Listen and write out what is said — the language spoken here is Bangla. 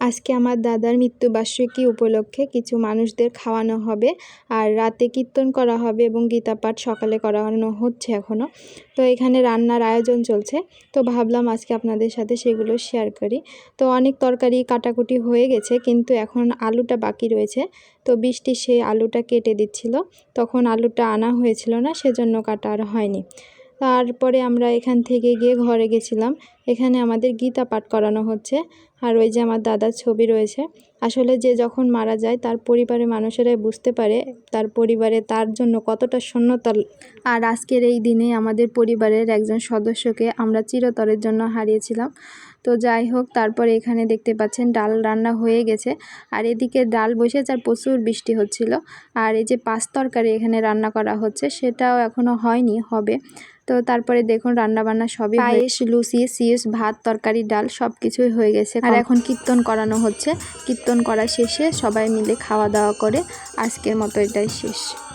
আজকে আমার দাদার মৃত্যুবার্ষিকী উপলক্ষে কিছু মানুষদের খাওয়ানো হবে আর রাতে কীর্তন করা হবে এবং গীতা পাঠ সকালে করানো হচ্ছে এখনও তো এখানে রান্নার আয়োজন চলছে। তো ভাবলাম আজকে আপনাদের সাথে সেগুলো শেয়ার করি। তো অনেক তরকারি কাটাকুটি হয়ে গেছে কিন্তু এখন আলুটা বাকি রয়েছে। তো বৃষ্টি সেই আলুটা কেটে দিচ্ছিল। তখন আলুটা আনা হয়েছিল না, সেজন্য কাটা আর হয়নি। তারপরে আমরা এখান থেকে গিয়ে ঘরে গেছিলাম। এখানে আমাদের গীতা পাঠ করানো হচ্ছে। আর ওই যে আমার দাদার ছবি রয়েছে। আসলে যে যখন মারা যায় তার পরিবারের মানুষেরাই বুঝতে পারে তার পরিবারে তার জন্য কতটা শূন্যতা। আর আজকের এই দিনে আমাদের পরিবারের একজন সদস্যকে আমরা চিরতরের জন্য হারিয়েছিলাম। তো যাই হোক তারপরে এখানে দেখতে পাচ্ছেন ডাল রান্না হয়ে গেছে। আর এদিকে ডাল বসেছে আর প্রচুর বৃষ্টি হচ্ছিল। আর এই যে পাঁচ তরকারি এখানে রান্না করা হচ্ছে সেটাও এখনও হয়নি হবে। তো তারপরে দেখুন রান্নাবান্না সবই পায়েস লুচি সিস ভাত, তরকারি, ডাল সব কিছুই হয়ে গেছে। আর এখন কীর্তন করানো হচ্ছে। কীর্তন করা শেষে সবাই মিলে খাওয়া দাওয়া করে আজকের মতো এটাই শেষ।